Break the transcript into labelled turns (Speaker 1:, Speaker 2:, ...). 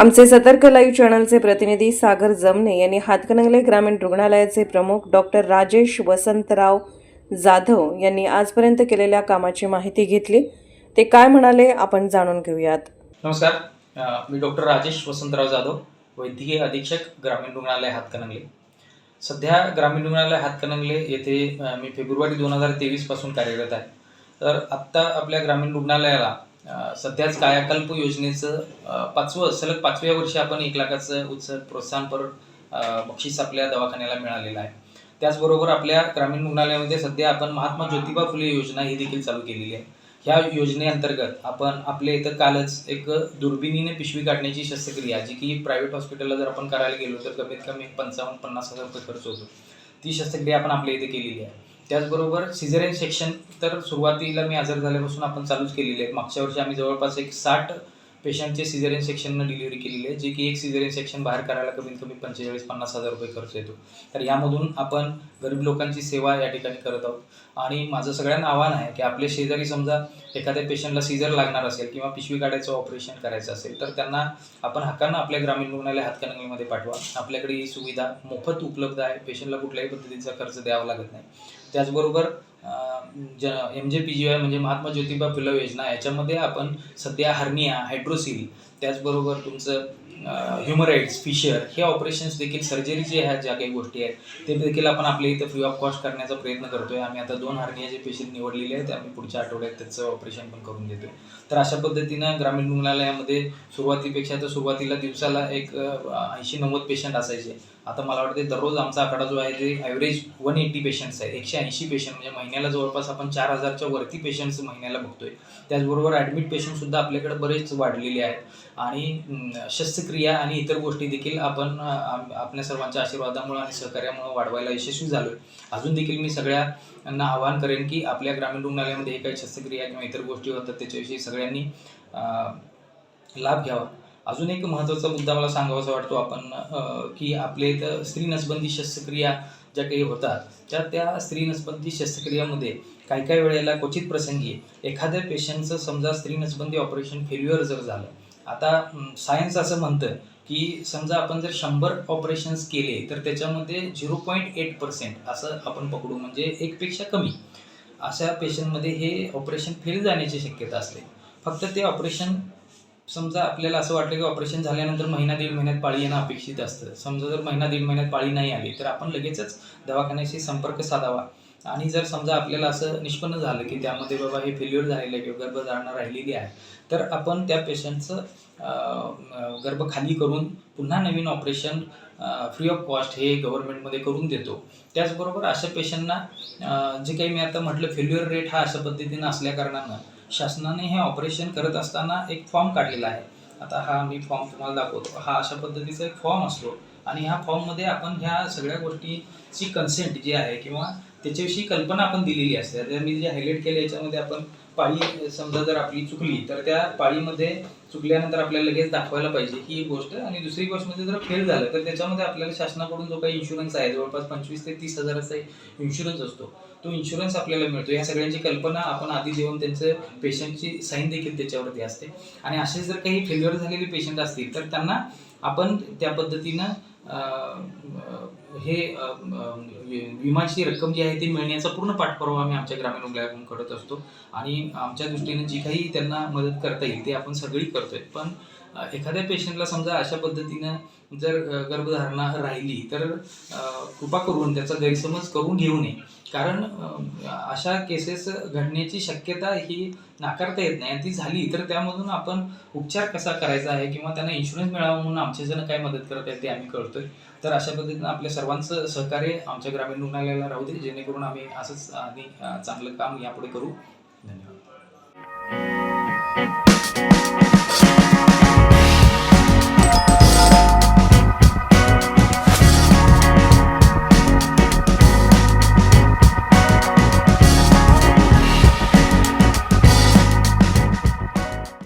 Speaker 1: आमचे सतर्क लाईव्ह चॅनलचे प्रतिनिधी सागर जमने यांनी हातकणंगले ग्रामीण रुग्णालयाचे प्रमुख डॉक्टर राजेश वसंतराव जाधव यांनी आजपर्यंत केलेल्या कामाची माहिती घेतली. ते काय म्हणाले आपण जाणून घेऊयात.
Speaker 2: नमस्कार. मी डॉक्टर राजेश वसंतराव जाधव वैद्यकीय अधीक्षक ग्रामीण रुग्णालय हातकणंगले. सध्या ग्रामीण रुग्णालय हातकणंगले येथे मी फेब्रुवारी दोन हजार तेवीसपासून कार्यरत आहे. तर आत्ता आपल्या ग्रामीण रुग्णालयाला सध्याच कायाकल्प योजनेचं पाचवं सलग पाचव्या वर्षी आपण एक लाखाचं उच्च प्रोत्साहनपर बक्षीस आपल्या दवाखान्याला मिळालेलं आहे. त्याचबरोबर आपल्या ग्रामीण रुग्णालयामध्ये सध्या आपण महात्मा ज्योतिबा फुले योजना ही देखील चालू केलेली आहे. ह्या योजनेअंतर्गत आपण आपल्या इथं कालच एक दुर्बिणीने पिशवी काढण्याची शस्त्रक्रिया जी की प्रायव्हेट हॉस्पिटलला जर आपण करायला गेलो तर कमीत कमी पंचावन्न पन्नास हजार रुपये खर्च होतो. ती शस्त्रक्रिया आपण आपल्या इथे केलेली आहे. त्याचबरोबर सिझरेन सेक्शन तर सुरुवातीला मी आजार झाल्यापासून आपण चालूच केलेले आहे मागच्या वर्षी आम्ही जवळपास एक साठ पेशंटचे सिझरेन सेक्शननं डिलिव्हरी केलेली आहे जे की एक सिझरेन सेक्शन बाहेर करायला कमीत कमी पंचेचाळीस पन्नास हजार रुपये खर्च येतो. तर यामधून आपण गरीब लोकांची सेवा या ठिकाणी करत आहोत. आणि माझं सगळ्यांना आव्हान आहे की आपले शेजारी समजा एखाद्या पेशंटला सीझर लागणार असेल किंवा पिशवी काढायचं ऑपरेशन करायचं असेल तर त्यांना आपण हक्कानं आपल्या ग्रामीण रुग्णालय हातकणंगलीमध्ये पाठवा. आपल्याकडे ही सुविधा मोफत उपलब्ध आहे. पेशंटला कुठल्याही पद्धतीचा खर्च द्यावा लागत नाही. त्याचबरोबर ज M J P G Y म्हणजे महात्मा ज्योतिबा फुले योजना याच्यामध्ये आपण सध्या हर्निया हायड्रोसिल त्याचबरोबर तुमचं ह्युमराईड्स फिशर हे ऑपरेशन्स देखील सर्जरी जे ह्या ज्या काही गोष्टी आहेत. ते देखील आपण आपल्या इथं फ्री ऑफ कॉस्ट करण्याचा प्रयत्न करतोय. आम्ही आता दोन हार्नियाचे पेशंट निवडलेले आहेत आम्ही पुढच्या आठवड्यात त्याचं ऑपरेशन पण करून देतोय. तर अशा पद्धतीनं ग्रामीण रुग्णालयामध्ये सुरुवातीपेक्षा तर सुरुवातीला दिवसाला एक ऐंशी नव्वद पेशंट असायचे. आता मला वाटते दररोज आमचा आकडा जो आहे ते ॲव्हरेज वन एट्टी पेशंट्स आहे. एकशे ऐंशी पेशंट म्हणजे महिन्याला जवळपास आपण चार हजारच्या वरती पेशंट्स महिन्याला बघतोय. त्याचबरोबर ॲडमिट पेशंटसुद्धा आपल्याकडे बरेच वाढलेले आहेत. आणि शस्त्रक्रिया आणि इतर गोष्टी देखील आपण आपल्या सर्वांच्या आशीर्वादामुळे आणि सहकार्यामुळे वाढवायला यशस्वी झालोय. अजून देखील मी सगळ्यांना आवाहन करेन की आपल्या ग्रामीण रुग्णालयामध्ये काही शस्त्रक्रिया किंवा इतर गोष्टी होतात त्याच्याविषयी सगळ्यांनी लाभ घ्यावा. अजून एक महत्त्वाचा मुद्दा मला सांगावासा वाटतो आपण की आपले इथं स्त्री नसबंदी शस्त्रक्रिया ज्या काही होतात त्या त्या स्त्री नसबंदी शस्त्रक्रियामध्ये काही काही वेळेला क्वचित प्रसंगी एखाद्या पेशंटचं समजा स्त्री नसबंदी ऑपरेशन फेल्युअर जर झालं आता सायन्स असं म्हणतं की समजा आपण जर शंभर ऑपरेशन्स केले तर त्याच्यामध्ये झिरो पॉईंट एट पर्सेंट असं आपण पकडू म्हणजे एकपेक्षा कमी. अशा पेशंटमध्ये हे ऑपरेशन फेल जाण्याची शक्यता असते. फक्त ते ऑपरेशन समजा आपल्याला असं वाटलं की ऑपरेशन झाल्यानंतर महिना दीड महिन्यात पाळी येणं अपेक्षित असतं. समजा जर महिना दीड महिन्यात पाळी नाही आली तर आपण लगेचच दवाखान्याशी संपर्क साधावा. आणि जर समजा आपल्याला असं निष्पन्न झालं की त्यामध्ये बाबा हे फेल्युअर झालेलं आहे किंवा गर्भधारणा राहिलेली आहे तर आपण त्या पेशंटचं गर्भ खाली करून पुन्हा नवीन ऑपरेशन फ्री ऑफ कॉस्ट हे गव्हर्नमेंटमध्ये करून देतो. त्याचबरोबर अशा पेशंटना जे काही मी आता म्हटलं फेल्युअर रेट हा अशा पद्धतीनं असल्याकारणानं शासनाने हे ऑपरेशन करत असताना एक फॉर्म काढलेला आहे. आता हा मी फॉर्म तुम्हाला दाखवतो. हा अशा पद्धतीचा एक फॉर्म असतो. आणि ह्या फॉर्ममध्ये आपण ह्या सगळ्या गोष्टीची कन्सेंट जी आहे किंवा त्याच्याविषयी कल्पना आपण दिलेली असते. जर मी जे हायलाईट केलं याच्यामध्ये आपण पाळी समजा जर आपली चुकली तर त्या पाळीमध्ये चुकल्यानंतर आपल्याला लगेच दाखवायला पाहिजे ही एक गोष्ट. आणि दुसरी गोष्ट म्हणजे जर फेल झालं तर त्याच्यामध्ये आपल्याला शासनाकडून जो काही इन्शुरन्स आहे जवळपास पंचवीस ते तीस हजाराचा इन्शुरन्स असतो. तो इन्शुरन्स आपल्याला मिळतो. या सगळ्यांची कल्पना आपण आधी देऊन त्यांचं पेशंटची साईन देखील त्याच्यावरती असते. आणि असे जर काही फेल्युअर झालेले पेशंट असतील तर त्यांना आपण त्या पद्धतीनं हे विमाची रक्कम जी आहे ती मिळण्याचा पूर्ण पाठपुरावा आम्ही आमच्या ग्रामीण रुग्णालयाकडून करत असतो. आणि आमच्या दृष्टीने जी काही त्यांना मदत करता येईल ते आपण सगळी करतोय. पण एखाद्या पेशंटला समजा अशा पद्धतीनं जर गर्भधारणा राहिली तर कृपा करून त्याचा गैरसमज करून घेऊ नये. कारण अशा केसेस घडण्याची शक्यता ही नाकारता येत नाही. ती झाली तर त्यामधून आपण उपचार कसा करायचा आहे किंवा त्यांना इन्शुरन्स मिळावा म्हणून आमच्याजण काय मदत करत आहेत ते आम्ही कळतोय. तर अशा पद्धतीनं आपल्या सर्वांचं सहकार्य आमच्या ग्रामीण रुग्णालयाला राहू दे जेणेकरून आम्ही असंच आणि चांगलं काम यापुढे करू. धन्यवाद.